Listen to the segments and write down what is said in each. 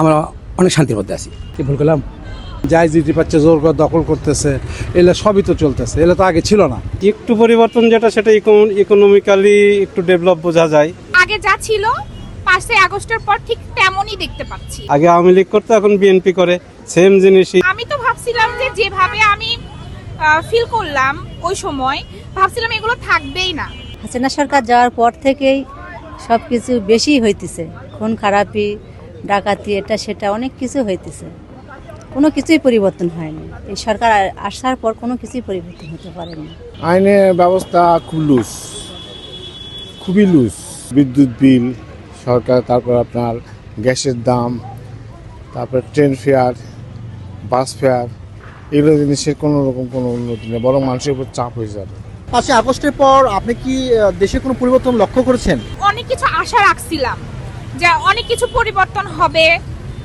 আমরা অনেক শান্তির মধ্যে আছি। কি ভুল করলাম? যাই জিটি পাচ্ছে জোর করে দখল করতেছে এগুলো সবই তো চলতেছে এগুলো তো আগে ছিল না। একটু পরিবর্তন যেটা সেটা ইকোনমিক্যালি একটু ডেভেলপ বোঝা যায়। আগে যা ছিল পাঁচই আগস্টের পর ঠিক তেমনই দেখতে পাচ্ছি। আগে আওয়ামী লীগ করতো এখন বিএনপি করে সেম জিনিসই। আমি তো ভাবছিলাম যে যেভাবে আমি ফিল করলাম ওই সময় ভাবছিলাম এগুলো থাকবেই না। হাসিনা সরকার যাওয়ার পর থেকেই সব কিছু বেশি হইতেছে খুন খারাপি ডাকাতি এটা সেটা অনেক কিছু হইতেছে। কোনো কিছুই পরিবর্তন হয়নি। এই সরকার আসার পর কোনো কিছুই পরিবর্তন হতে পারেনি। আইনের ব্যবস্থা খুব লুজ খুবই লুজ বিদ্যুৎ বিল সরকার তারপর আপনার গ্যাসের দাম তারপর ট্রেন ফেয়ার বাস ফেয়ার এগুলো জিনিসের কোনো রকম কোনো উন্নতি নেই বরং মানুষের উপর চাপ হয়ে যাবে। পাঁচই আগস্টের পর আপনি কি দেশে কোনো পরিবর্তন লক্ষ্য করেছেন? অনেক কিছু আশা রাখছিলাম। যে অনেক কিছু পরিবর্তন হবে।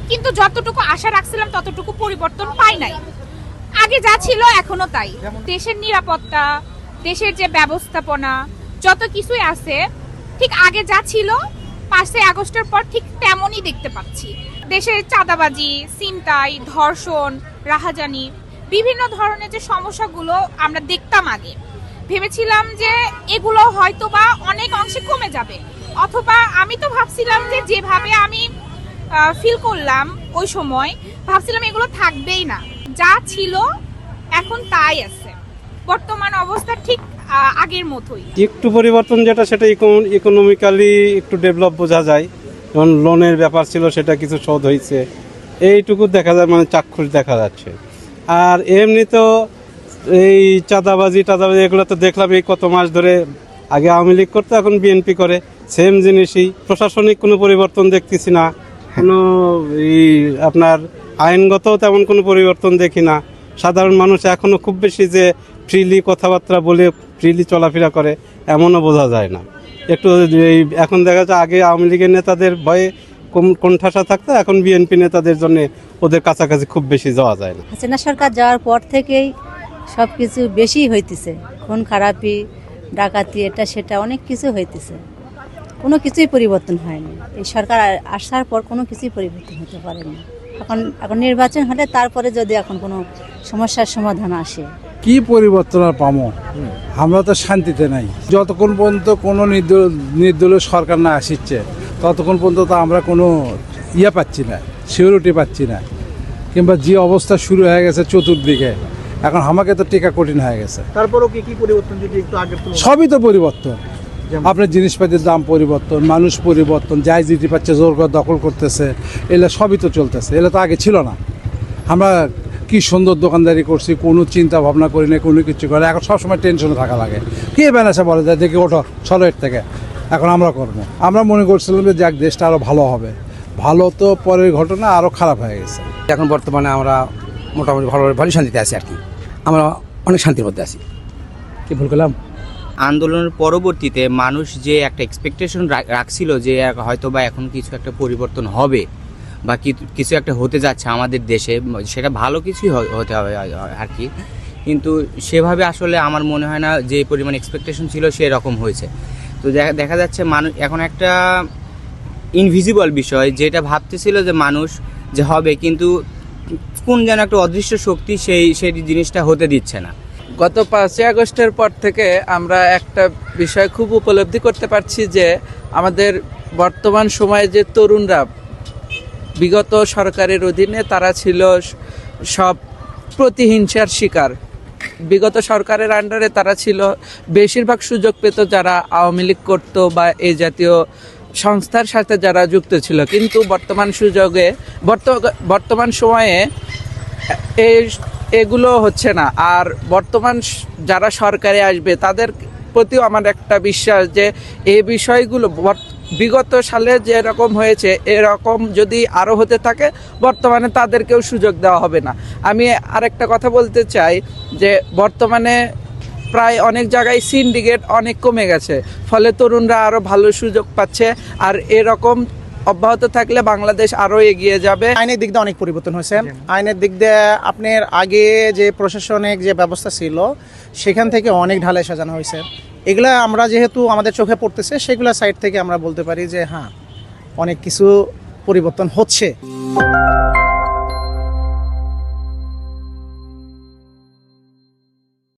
কিন্তু যতটুকু আশা রাখছিলাম, ততটুকু পরিবর্তন পাই নাই। আগে যা ছিল, এখনও তাই। দেশের নিরাপত্তা, দেশের যে ব্যবস্থাপনা, যত কিছুই আছে, ঠিক আগে যা ছিল, পাঁচই আগস্টের পর ঠিক তেমনই দেখতে পাচ্ছি। দেশের চাঁদাবাজি, ছিনতাই, ধর্ষণ, রাহাজানি, বিভিন্ন ধরনের যে সমস্যাগুলো আমরা দেখতাম আগে। ভেবেছিলাম যে এগুলো হয়তো বা অনেক অংশে কমে যাবে। অথবা আমি তো ভাবছিলাম যে যেভাবে আমি ফিল করলাম ওই সময়, ভাবছিলাম এগুলো থাকবেই না। যা ছিল এখন তাই আছে। বর্তমান অবস্থা ঠিক আগের মতোই। একটু পরিবর্তন যেটা, সেটা ইকোনমিক্যালি একটু ডেভেলপ বোঝা যায়। যেমন লোনের ব্যাপার ছিল, সেটা কিছু শোধ হয়েছে। এইটুকু দেখা যায় মানে চাক্ষুষ দেখা যাচ্ছে। আর এমনি তো এই চাঁদাবাজি, টাদাবাজি, এগুলো তো দেখলাম এই কত মাস ধরে আগে আওয়ামী লীগ করতো, এখন বিএনপি করে। সেম জিনিসই। প্রশাসনিক কোনো পরিবর্তন দেখতেছি না। কোনো আপনার আইনগত তেমন কোনো পরিবর্তন দেখি না। সাধারণ মানুষ এখনও খুব বেশি যে ফ্রিলি কথাবার্তা বলে ফ্রিলি চলাফেরা করে, এমনও বোঝা যায় না। একটু এই এখন দেখা যায় আগে আওয়ামী লীগের নেতাদের ভয়ে কোণঠাসা থাকতো, এখন বিএনপি নেতাদের জন্য ওদের কাছাকাছি খুব বেশি যাওয়া যায় না। হাসিনা সরকার যাওয়ার পর থেকেই সব কিছু বেশি হইতেছে। খুন, খারাপি, ডাকাতি, এটা, সেটা অনেক কিছু হইতেছে। কোনো কিছুই পরিবর্তন হয়নি। এই সরকার আসার পর কোনো কিছুই পরিবর্তন হতে পারেনি। এখন এখন নির্বাচন হলে তারপরে যদি এখন কোনো সমস্যার সমাধান আসে। কি পরিবর্তন আর পামো আমরা তো শান্তিতে নাই। যতক্ষণ পর্যন্ত কোনো নির্দল নির্দলীয় সরকার না আসিচ্ছে ততক্ষণ পর্যন্ত তো আমরা কোনো ইয়ে পাচ্ছি না সিউরিটি পাচ্ছি না। কিংবা যে অবস্থা শুরু হয়ে গেছে চতুর্দিকে এখন আমাকে তো টিকা কঠিন হয়ে গেছে। তারপরেও কি কি পরিবর্তন যদি একটু তুলনায়? সবই তো পরিবর্তন? আপনার জিনিসপাতির দাম পরিবর্তন মানুষ পরিবর্তন যাই জিটি পাচ্ছে জোর করে দখল করতেছে এগুলো সবই তো চলতেছে এগুলো তো আগে ছিল না। আমরা কি সুন্দর দোকানদারি করছি কোনো চিন্তা ভাবনা করি না কোনো কিছু করে এখন সবসময় টেনশনে থাকা লাগে। কে বেনাসে বলে যায় দেখি ওঠো চলো এর থেকে এখন আমরা করব? আমরা মনে করছিলাম যে যাক দেশটা আরও ভালো হবে। ভালো তো পরের ঘটনা আরও খারাপ হয়ে গেছে। এখন বর্তমানে আমরা মোটামুটি ভালো ভালো শান্তিতে আছি আর কি। আমরা অনেক শান্তির মধ্যে আছি। কি ভুল করলাম? আন্দোলনের পরবর্তীতে মানুষ যে একটা এক্সপেকটেশন রাখছিল যে হয়তো বা এখন কিছু একটা পরিবর্তন হবে বা কিছু একটা হতে যাচ্ছে আমাদের দেশে, সেটা ভালো কিছুই হতে হবে আর- কি। কিন্তু সেভাবে আসলে আমার মনে হয় না যে পরিমাণ এক্সপেকটেশন ছিল সেরকম হয়েছে। তো দেখা যাচ্ছে মানুষ এখন একটা ইনভিজিবল বিষয় যেটা ভাবতেছিল যে মানুষ যে হবে, কিন্তু কোন যেন একটা অদৃশ্য শক্তি সেই সেই জিনিসটা হতে দিচ্ছে না। গত পাঁচই আগস্টের পর থেকে আমরা একটা বিষয় খুব উপলব্ধি করতে পারছি যে আমাদের বর্তমান সময়ে যে তরুণরা বিগত সরকারের অধীনে তারা ছিল সব প্রতিহিংসার শিকার। বিগত সরকারের আন্ডারে তারা ছিল, বেশিরভাগ সুযোগ পেত যারা আওয়ামী লীগ করতো বা এই জাতীয় সংস্থার সাথে যারা যুক্ত ছিল। কিন্তু বর্তমান সুযোগে, বর্ত- বর্তমান সময়ে এই এগুলো হচ্ছে না। আর বর্তমান যারা সরকারে আসবে, তাদের প্রতিও আমার একটা বিশ্বাস যে এই বিষয়গুলো বিগত সালে যেরকম হয়েছে, এরকম যদি আরও হতে থাকে, বর্তমানে তাদেরকেও সুযোগ দেওয়া হবে না। আমি আরেকটা কথা বলতে চাই যে, বর্তমানে প্রায় অনেক জায়গায় সিন্ডিকেট অনেক কমে গেছে। ফলে তরুণরা আরও ভালো সুযোগ পাচ্ছে। আর এরকম অব্যাহত থাকলে বাংলাদেশ আরও এগিয়ে যাবে। আইনের দিক দিয়ে অনেক পরিবর্তন হয়েছে। আইনের দিক দিয়ে আপনার আগে যে প্রশাসনিক যে ব্যবস্থা ছিল, সেখান থেকে অনেক ঢালাই সাজানো হয়েছে। এগুলা আমরা যেহেতু আমাদের চোখে পড়তেছে, সেগুলো সাইড থেকে আমরা বলতে পারি যে হ্যাঁ অনেক কিছু পরিবর্তন হচ্ছে।